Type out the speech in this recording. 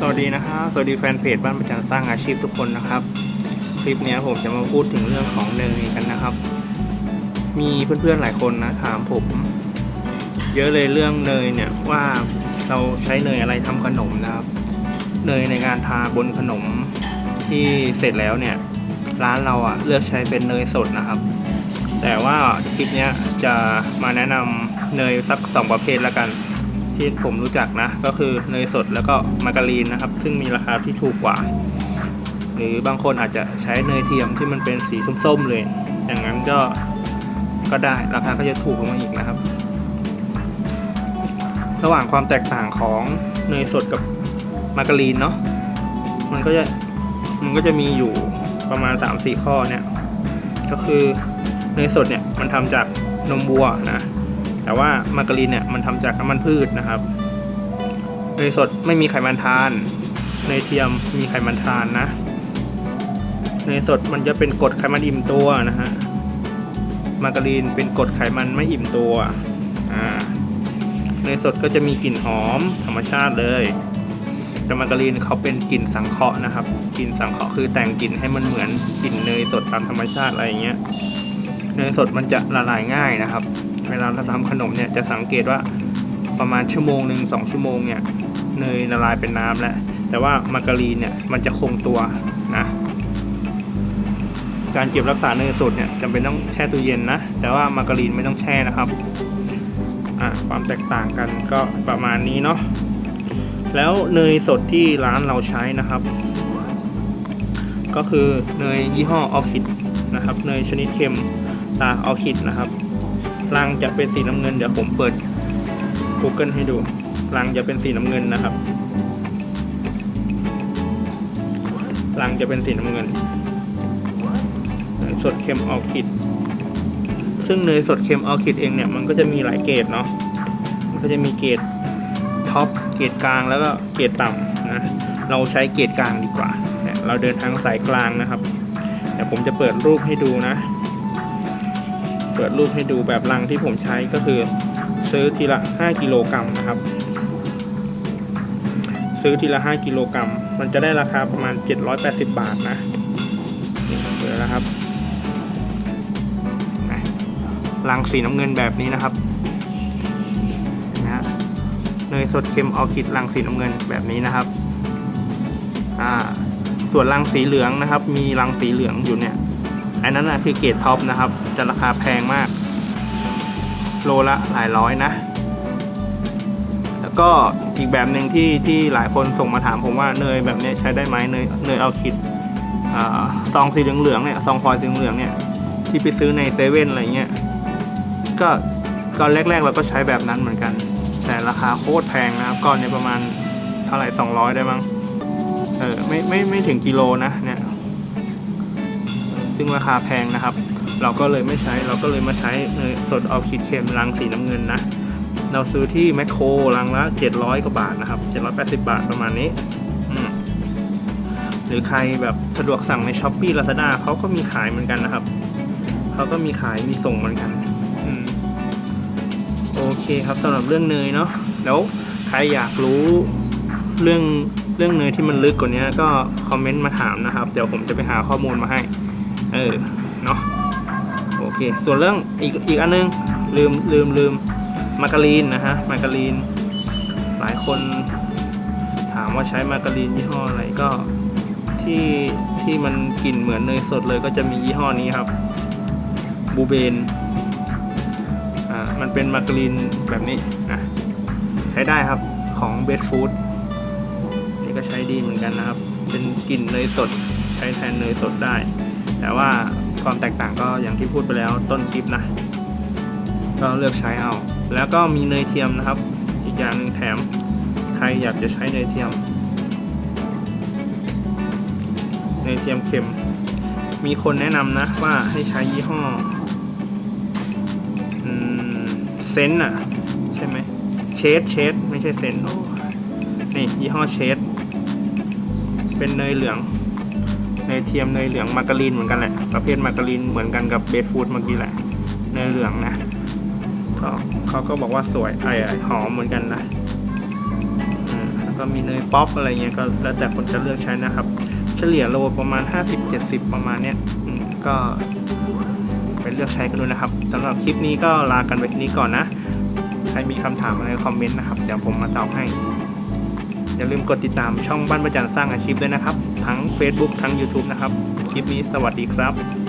สวัสดีนะครับสวัสดีแฟนเพจบ้านประจันสร้างอาชีพทุกคนนะครับ คลิปนี้ผมจะมาพูดถึงเรื่องของเนยกันนะครับ มีเพื่อนๆหลายคนนะถามผม เยอะเลยเรื่องเนยเนี่ยว่าเราใช้เนยอะไรทำขนมนะครับ เนยในการทาบนขนมที่เสร็จแล้วเนี่ย ร้านเราอะเลือกใช้เป็นเนยสดนะครับ แต่ว่าคลิปนี้จะมาแนะนำเนยสักสองประเภทละกัน ที่ผมรู้จักนะ ก็คือเนยสดแล้วก็มาการีนนะครับ ซึ่งมีราคาที่ถูกกว่า หรือบางคนอาจจะใช้เนยเทียมที่มันเป็นสีส้มๆเลย อย่างนั้นก็ก็ได้ราคาก็จะถูกลงมาอีกนะครับ ระหว่างความแตกต่างของเนยสดกับมาการีนเนาะมันก็จะมันก็จะมีอยู่ประมาณ 3-4 ข้อเนี่ย ก็คือเนยสดเนี่ยมันทำจากนมวัวนะ แต่ว่ามาการีนเนี่ยมันทำจากน้ำมันพืชนะครับเนยสดไม่มีไขมันทานเนยเทียมมีไขมันทานนะเนยสดมันจะเป็นกรดไขมันอิ่มตัวนะฮะมาการีนเป็นกรดไขมันไม่อิ่มตัวอ่าเนยสดก็จะมีกลิ่นหอมธรรมชาติเลยแต่มาการีนเขาเป็นกลิ่นสังเคราะห์นะครับกลิ่นสังเคราะห์คือแต่งกลิ่นให้มันเหมือนกลิ่นเนยสดตามธรรมชาติอะไรอย่างเงี้ยเนยสดมันจะละลายง่ายนะครับ เวลาเราทำขนมเนี่ยจะสังเกตว่าประมาณชั่วโมงหนึ่งสองชั่วโมงเนี่ยเนยละลายเป็นน้ำแล้ว แต่ว่ามาการีนเนี่ยมันจะคงตัวนะการเก็บรักษาเนยสดเนี่ยจำเป็นต้องแช่ตู้เย็นนะ แต่ว่ามาการีนไม่ต้องแช่นะครับอ่าความแตกต่างกันก็ประมาณนี้เนาะแล้วเนยสดที่ร้านเราใช้นะครับ ก็คือเนยยี่ห้อออคิดนะครับ เนยชนิดเค็มตาออคิดนะครับ รังจะเป็นสีน้ำเงิน เดี๋ยวผมเปิด Google ให้ดูรังจะเป็นสีน้ำเงินนะครับรังจะเป็นสีน้ำเงินเนยสดเค็มออคิด ซึ่งเนยสดเค็มออคิดเองเนี่ยมันก็จะมีหลายเกรดเนาะมันก็จะมีเกรดท็อปเกรดกลางแล้วก็เกรดต่ำนะเราใช้เกรดกลางดีกว่าเนี่ยเราเดินทางสายกลางนะครับเดี๋ยวผมจะเปิดรูปให้ดูนะ เปิดรูปให้ดูแบบลังที่ผมใช้ก็คือ ซื้อทีละ 5 กิโลกรัมนะครับ ซื้อทีละ 5 กิโลกรัม มันจะได้ราคาประมาณ 780 บาทนะเปิดแล้วครับลังสีน้ำเงินแบบนี้นะครับเห็นไหมฮะเนยสดเค็มออคิดลังสีน้ำเงินแบบนี้นะครับอ่าส่วนลังสีเหลืองนะครับ มีลังสีเหลืองอยู่เนี่ย อันนั้นนะคือเกรดท็อปนะครับ จะราคาแพงมาก โลละหลายร้อยนะ แล้วก็อีกแบบหนึ่งที่ที่หลายคนส่งมาถามผมว่าเนยแบบนี้ใช้ได้ไหมเนยเนยเอาคิดอซองสีเหลืองๆเนี่ยซองฟอยสีเหลืองเนี่ยที่ไปซื้อในเซเว่นอะไรเงี้ยก็ก็แรกๆเราก็ใช้แบบนั้นเหมือนกัน แต่ราคาโคตรแพงนะครับก้อนเนี่ยประมาณเท่าไหร่สองร้อยได้มั้งเออไม่ไม่ไม่ถึงกิโลนะเนี่ย ซึ่งราคาแพงนะครับ เราก็เลยไม่ใช้เราก็เลยมาใช้เนยสดออกคิดเค็มรังสีน้ำเงินนะ เราซื้อที่แมคโครรังละ 700 กว่าบาทนะครับ 780 บาทประมาณนี้ หรือใครแบบสะดวกสั่งใน s h อ p e e Lazada เขาก็มีขายเหมือนกันนะครับเขาก็มีขายมีส่งเหมือนกันอโอเคครับสำหรับเรื่องเนยเนาะแล้วใครอยากรู้เรื่องเรื่องเนยที่มันลึกกว่านี้ก็คอมเมนต์มาถามนะครับ เดี๋ยวผมจะไปหาข้อมูลมาให้ เออเนาะโอเค ส่วนเรื่องอีกอีกอันนึงลืมลืมลืมมาการีนนะฮะมาการีน หลายคนถามว่าใช้มาการีนยี่ห้ออะไรก็ที่ที่มันกลิ่นเหมือนเนยสดเลยก็จะมียี่ห้อนี้ครับบูเบนอ่ามันเป็นมาการีนแบบนี้นะใช้ได้ครับของเบสฟู้ดนี่ก็ใช้ดีเหมือนกันนะครับ เป็นกลิ่นเนยสด ใช้แทนเนยสดได้ แต่ว่าความแตกต่างก็อย่างที่พูดไปแล้วต้นคลิปนะ ก็เลือกใช้เอา แล้วก็มีเนยเทียมนะครับ อีกอย่างหนึ่งแถม ใครอยากจะใช้เนยเทียม เนยเทียมเค็ม มีคนแนะนำนะว่าให้ใช้ยี่ห้อเซนต์อะ ใช่ไหมเชดเชดไม่ใช่เซนต์โอ้นี่ยี่ห้อเชดเป็นเนยเหลือง เนยเทียมเนยเหลืองมาการีนเหมือนกันแหละ ประเภทมาการีนเหมือนกันกับเบสฟูดเมื่อกี้แหละ เนยเหลืองนะก็เขาก็บอกว่าสวยไอไอหอมเหมือนกันนะอืมก็มีเนยป๊อปอะไรเงี้ยก็แล้วแต่คนจะเลือกใช้นะครับ เฉลี่ยโลประมาณ 50-70 ประมาณเนี้ยก็ไปเลือกใช้กันดูนะครับสำหรับคลิปนี้ก็ลากันไปที่นี้ก่อนนะ ใครมีคำถามอะไรคอมเมนต์นะครับ เดี๋ยวผมมาตอบให้ อย่าลืมกดติดตามช่องบ้านประจันสร้างอาชีพด้วยนะครับ ทั้ง Facebook ทั้ง YouTube นะครับ คลิปนี้สวัสดีครับ